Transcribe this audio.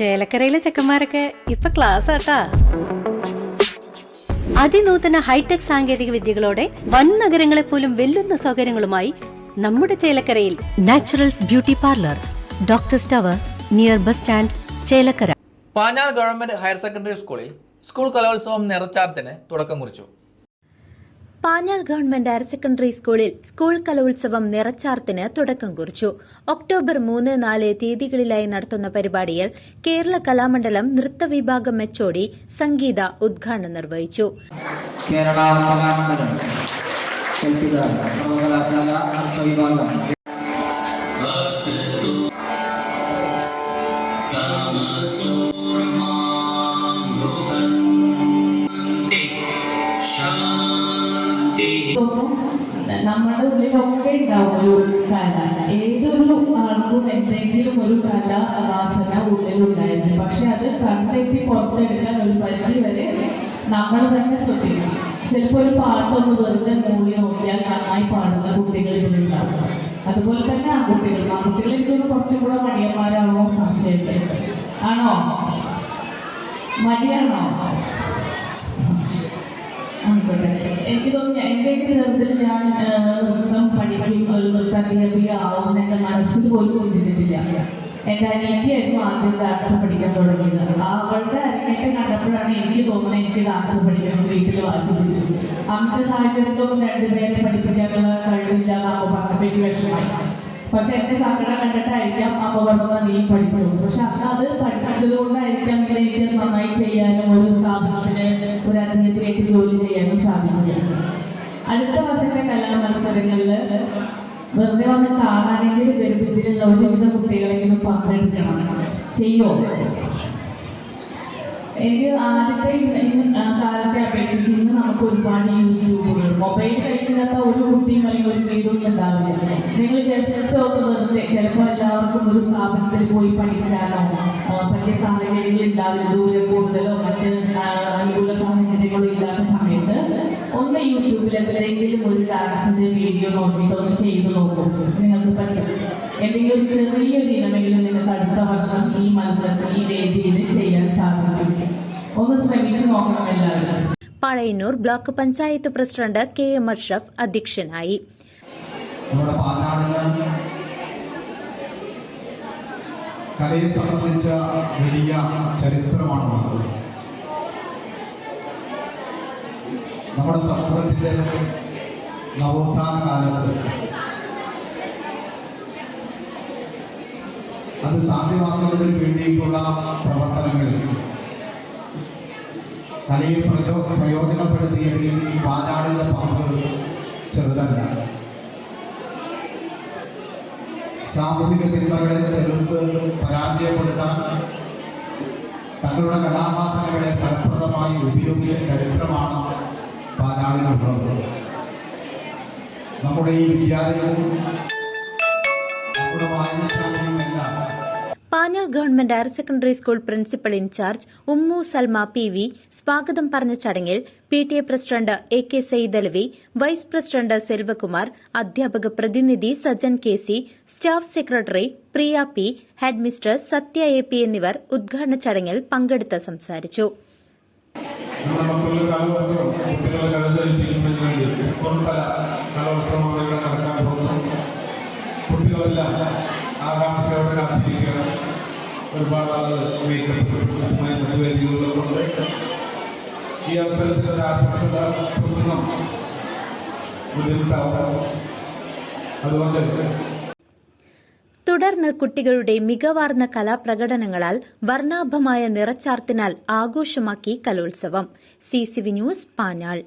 ചേലക്കരയിലെ ചെക്കന്മാരൊക്കെ ഇപ്പൊ ക്ലാസ് ആട്ടാ. അതിനൂതന ഹൈടെക് സാങ്കേതിക വിദ്യകളോടെ വൻ നഗരങ്ങളെ പോലും വെല്ലുന്ന സൗകര്യങ്ങളുമായി നമ്മുടെ ചേലക്കരയിൽ naturals beauty parlour doctor tower near bus stand Chelakkara. Panjal government higher secondary സ്കൂളിൽ സ്കൂൾ കലോത്സവം നിറച്ചാർത്തിന് തുടക്കം കുറിച്ചു. പാഞ്ഞാൾ ഗവൺമെന്റ് ഹയർ സെക്കൻഡറി സ്കൂളിൽ സ്കൂൾ കലോത്സവം നിറച്ചാർത്തിന് തുടക്കം കുറിച്ചു. ഒക്ടോബർ മൂന്ന് നാല് തീയതികളിലായി നടത്തുന്ന പരിപാടിയിൽ കേരള കലാമണ്ഡലം നൃത്ത വിഭാഗം മെച്ചോടി സംഗീത ഉദ്ഘാടനം നിർവഹിച്ചു. കേരള കലാമണ്ഡലം സർവകലാശാല നൃത്ത വിഭാഗം. നമ്മുടെ ഉള്ളിലൊക്കെ ഉണ്ടാവും ഒരു കല. ഏതൊരു ആൾക്കും എന്തെങ്കിലും ഒരു കല വാസന ഉള്ളിലുണ്ടായിരുന്നു. പക്ഷെ അത് കണ്ടെത്തി പുറത്തെടുക്കാൻ ഒരു പരിധി വരെ നമ്മൾ തന്നെ ശ്രദ്ധിക്കണം. ചിലപ്പോൾ ഒരു പാട്ടൊന്ന് വെറുതെ മൂളി നോക്കിയാൽ നന്നായി പാടുന്ന കുട്ടികൾ ഇതിലുണ്ടാവും അതുപോലെ തന്നെ ആൺകുട്ടികൾ. ആൺകുട്ടികൾ എനിക്കൊന്ന് കുറച്ചും കൂടെ മടിയന്മാരാണോ സംശയിച്ചത് ആണോ? മടിയാണോ? ആയിക്കോട്ടെ. എനിക്ക് എന്റെയൊക്കെ ചെറുതിൽ ഞാൻ നൃത്തം പഠിക്കും ഒരു നൃത്താധ്യാപിക ആവും എന്റെ മനസ്സിൽ പോലും ചിന്തിച്ചിട്ടില്ല. എന്റെ അനിയത്തിയായിരുന്നു ആദ്യം ഡാൻസ് പഠിക്കാൻ തുടങ്ങിയത്. അവളുടെ അരങ്ങേറ്റം കണ്ടപ്പോഴാണ് എനിക്ക് തോന്നുന്നത് എനിക്ക് ഡാൻസ് പഠിക്കണം വീട്ടിൽ വാശി പിടിച്ചു. അന്നത്തെ സാഹചര്യത്തിലൊന്നും രണ്ടുപേരെ പഠിപ്പിക്കാനുള്ള കഴിവില്ല അമ്മ പറഞ്ഞപ്പോഴേക്ക് വിഷമമായി. പക്ഷെ എന്റെ സങ്കടം കണ്ടിട്ടായിരിക്കാം അമ്മ പറഞ്ഞ നീ പഠിച്ചു. പക്ഷെ അന്ന് അത് പഠിച്ചത് കൊണ്ടായിരിക്കാം ഇങ്ങനെ എനിക്ക് നന്നായി ചെയ്യാനും ഒരു സ്ഥാപനത്തിന് ഒരു അധ്യാപികയായിട്ട് ജോലി ചെയ്യാനും സാധിച്ചത്. അടുത്ത വർഷത്തെ കലാ മത്സരങ്ങളിൽ വെറുതെ വന്ന് കാണാനെങ്കിലും ഇതിലുള്ള ഒരുവിധ കുട്ടികളെങ്കിലും പങ്കെടുക്കണം. ചെയ്യോ? എനിക്ക് ആദ്യത്തെ കാലത്തെ അപേക്ഷിച്ച് ഇന്ന് നമുക്ക് ഒരുപാട് യൂട്യൂബുകൾ മൊബൈൽ കളിക്കാത്ത ഒരു കുട്ടിയും അല്ലെങ്കിൽ ഒരു വീടൊന്നും ഉണ്ടാവില്ല. നിങ്ങൾ ജസ്റ്റ് ഒന്ന് വെറുതെ ചിലപ്പോൾ എല്ലാവർക്കും ഒരു സ്ഥാപനത്തിൽ പോയി പഠിക്കാനോ പറ്റിയ സാഹചര്യങ്ങൾ ഉണ്ടാവില്ല ദൂരെ കൂടുതലോ മറ്റ് അനുകൂല സാഹചര്യങ്ങളോ ഒന്ന് യൂട്യൂബിൽ എവിടെയെങ്കിലും ഒരു ഡാൻസിന്റെ വീഡിയോ നോക്കിയിട്ട് ഒന്ന് ചെയ്തു നോക്കൂ. നിങ്ങൾക്ക് പറ്റും. എന്തെങ്കിലും ചെറിയ ചെറിയൊരു ഇനമെങ്കിലും നിങ്ങൾക്ക് അടുത്ത വർഷം ഈ മത്സരത്തിൽ ഈ വേദിയിൽ ചെയ്യാൻ സാധിക്കും. ഒന്ന് ശ്രമിച്ചു നോക്കണം എല്ലാവരും. Pazhayannur block panchayat president K M Ashraf അധ്യക്ഷനായി. നമ്മുടെ കലയെ സംബന്ധിച്ച വലിയ ചരിത്രമാണുള്ളത്. നമ്മുടെ സമൂഹത്തിന്റെ നവോത്ഥാന കാലത്ത് അത് സാധ്യമാക്കുന്നതിന് വേണ്ടിയിട്ടുള്ള പ്രവർത്തനങ്ങളിൽ കലയെ പ്രചോ പ്രയോജനപ്പെടുത്തിയതിൽ പാലാടിന്റെ പങ്ക് ചെറുതല്ല. സാമൂഹിക തിന്മകളെ ചെറുത്ത് പരാജയപ്പെടുത്താൻ തങ്ങളുടെ കലാവാസനകളെ ഫലപ്രദമായി ഉപയോഗിച്ച ചരിത്രമാണ് പാലാളിനുള്ളത് നമ്മുടെ ഈ government higher secondary school principal incharge Ummu Salma P V സ്വാഗതം പറഞ്ഞ ചടങ്ങിൽ P T A president A K Sayyid Alavi vice president Selvakumar അധ്യാപക പ്രതിനിധി Sajan K C staff secretary Priya P headmaster Satya A P എന്നിവർ ഉദ്ഘാടന ചടങ്ങിൽ പങ്കെടുത്ത് സംസാരിച്ചു. നമ്മുടെ മക്കളുടെ കലോത്സവം കുട്ടികളെ കഴുതലിപ്പിക്കുന്നതിന് വേണ്ടി സ്കൂൾ തല കലോത്സവം ഇവിടെ നടക്കാൻ പോകുന്നു. കുട്ടികളെല്ലാം ആകാംക്ഷയോടെ കാത്തിരിക്കുകയാണ് ഒരുപാട് ആളുകൾ മേക്കപ്പ് മറ്റു വേദികളിലുണ്ട് ഈ അവസരത്തിൽ ഒരു ആശംസ പ്രസംഗം ബുദ്ധിമുട്ടാവും. അതുകൊണ്ട് തുടർന്ന് കുട്ടികളുടെ മികവാർന്ന കലാപ്രകടനങ്ങളാൽ വർണാഭമായ നിറച്ചാർത്തിനാൽ ആഘോഷമാക്കി കലോത്സവം. C C V news Panjal.